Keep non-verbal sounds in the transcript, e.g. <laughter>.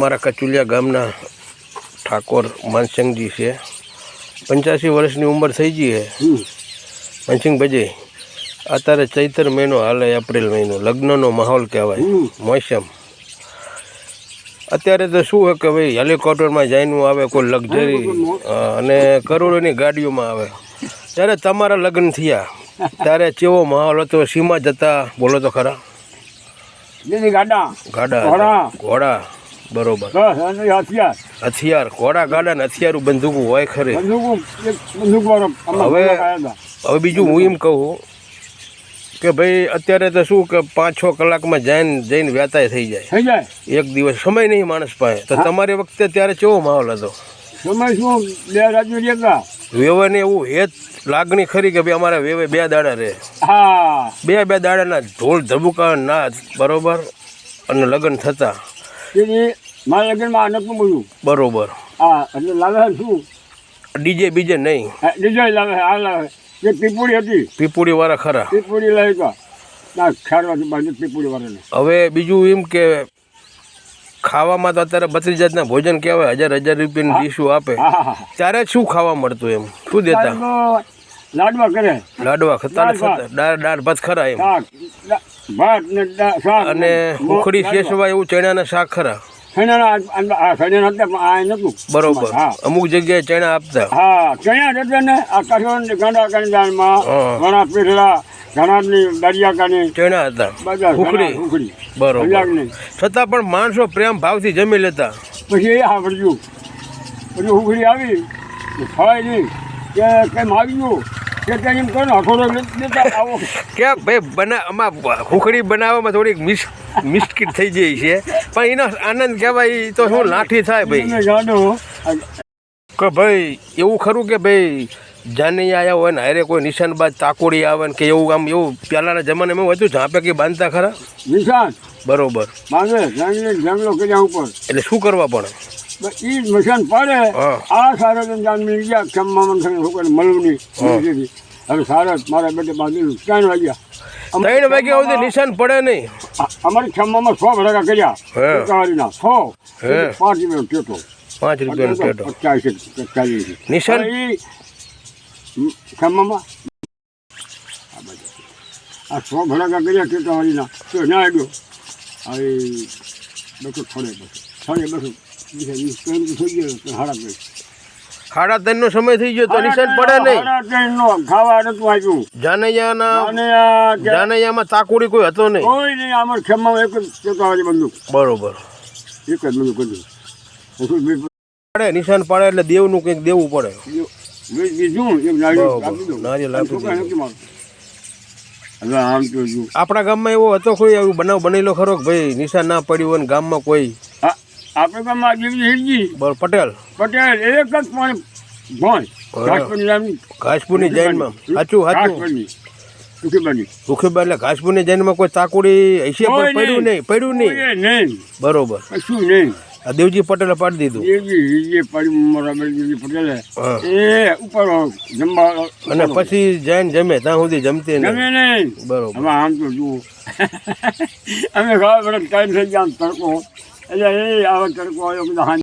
અમારા કચુલિયા ગામના ઠાકોર માનસિંહજી છે. પંચ્યાસી વર્ષની ઉંમર થઈ ગઈ છે. માનસિંહભાઈ અત્યારે ચૈતર મહિનો હાલે એપ્રિલ મહિનો લગ્નનો માહોલ કહેવાય મોસમ. અત્યારે તો શું છે કે ભાઈ હેલિકોપ્ટરમાં જઈને આવે કોઈ લક્ઝરી અને કરોડોની ગાડીઓમાં આવે. ત્યારે તમારા લગ્ન થયા. ત્યારે ચેવો માહોલ હતો સીમા જતા બોલો તો ખરા. ગાડા ગાડા ઘોડા. બરોબર. હથિયાર. ઘોડા ગાડા ને હથિયારું બંદૂકું હોય ખરી. હવે-. હવે બીજું હું એમ કહું કે ભાઈ અત્યારે તો શું કે પાંચ છ કલાકમાં જઈને જઈને વ્યાતાય થઈ જાય. થઈ જાય. એક દિવસ સમય નહીં માણસ પાસે. તો તમારી વખતે ત્યારે કેવો માહોલ હતો? સમય શું? બે રાજ્યો રહેતા. વેવાને એવું હેત લાગણી ખરી કે ભાઈ અમારા વેવે બે દાડા રહે. હા. બે બે દાડાના ઢોલ ધબુકા નાદ બરોબર? અને લગ્ન થતા. તેથી મારા લગ્નમાં આ બધું બરોબર. હા એટલે લાવે શું? ડીજે બીજે નહીં. ડીજે લાવે આ લાવે જે પીપુડી હતી. પીપુડી વાળા ખરા. પીપુડી લઈ ગયા ના ખેરવાથી બાજુ પીપુડી વાળાને હવે બીજું એમ કે ખાવામાં તો અત્યારે બત્રીસ જાતના ભોજન કહેવાય હજાર હજાર રૂપિયાની ડીશો આપે. ત્યારે શું ખાવા મળતું એમ? શું દેતા? લાડવા કરે. લાડવા. દાળ દાળ ભાત ખરા એમ. અને ઉખડી. શેષવા એવું ચણાના શાક ખરા બરોબર. અમુક જગ્યાએ ચણા આપતા. હા ચણ્યા એટલે ને આ કઠોળ ગાંડા કંડાળમાં ઘણા પીઠલા ચણા હતા. બરોબર. છતાં પણ માણસો પ્રેમ ભાવથી જમી લેતા. પછી એ સાંભળ્યું પછી ઉખડી આવી. ખવાય નહીં. કે કેમ આવી કે કે ભાઈ બના આમાં હુખડી બનાવવામાં થોડીક મિસ મિસ્કીટ થઈ જાય છે. પણ એનો આનંદ કહેવાય તો શું લાઠી થાય ભાઈ. કે ભાઈ એવું ખરું કે ભાઈ જાની આવ્યા હોય ને હારે કોઈ નિશાન બાદ તાકોડી આવે ને કે એવું આમ એવું પહેલાંના જમાનામાં એવું હતું ઝાંપે કે બાંધતા ખરા? નિશાન? બરોબર. માંગે જંગલો કર્યા ઉપર. એટલે શું કરવા પડે એ મશાન પડે. આ સારા જાન મિલ ગયા ખમ્મામાં ખરી હુકર મળવની સુધી. હવે સારા મારા બેટે બાંધેલું. ત્રણ વાગ્યા. ત્રણ વાગ્યા સુધી નિશાન પડે નહીં. અમારી ખમ્મામાં સો ભડાકા કર્યા. હે. ટકાવારીના સો. પાંચ રૂપિયા ટેટો. પાંચ રૂપિયાનો પેટો પચાસ નિશાન? ઈ ખમ્મામાં આ સો ભડાકા કર્યા ટેટાવાળીના. તો ના આવ્યો હવે બસો થોડે બસો થોડે બસો કેમ થઈ ગયો તો હાડા કરી સાડા ત્રણનો સમય થઈ ગયો તો નિશાન પડે નહીં. ખાવા નતું આવ્યું જાનૈયાના જાનૈયામાં કોઈ હતો નહીં. કોઈ નહીં અમારે ખેમમાં એક જ બંદૂક. બરોબર. એક જ બંદૂક હતું. પડે નિશાન પડે એટલે દેવનું કંઈક દેવું પડે. આપણા ગામમાં એવો હતો કોઈ એવું બનાવ બનેલો ખરો કે ભાઈ નિશાન ના પડ્યું હોય ને ગામમાં કોઈ આપણે દેવી હિરજી બોલ પટેલ. પટેલ એક જ પણ ભણ. ઘાસપુરની જૈનમાં સાચું સાચું. ભૂખીબા એટલે ઘાસપુરની જૈનમાં કોઈ તાકુડી હશે પણ પડ્યું નહીં. પડ્યું નહીં. બરોબર. શું નહીં. આ દેવજી પટેલે પાડી દીધું. દેવજી હિરજી મારા દેવજી પટેલે. એ ઉપર જમવા અને પછી જૈન જમે ત્યાં સુધી જમતી નહીં. જમે નહીં. બરોબર. આમ તો જુઓ. <laughs> અમે ખાવા પડે ટાઈમ થઈ ગયા તડકો. એટલે એ આવા તડકો આવ્યો બધા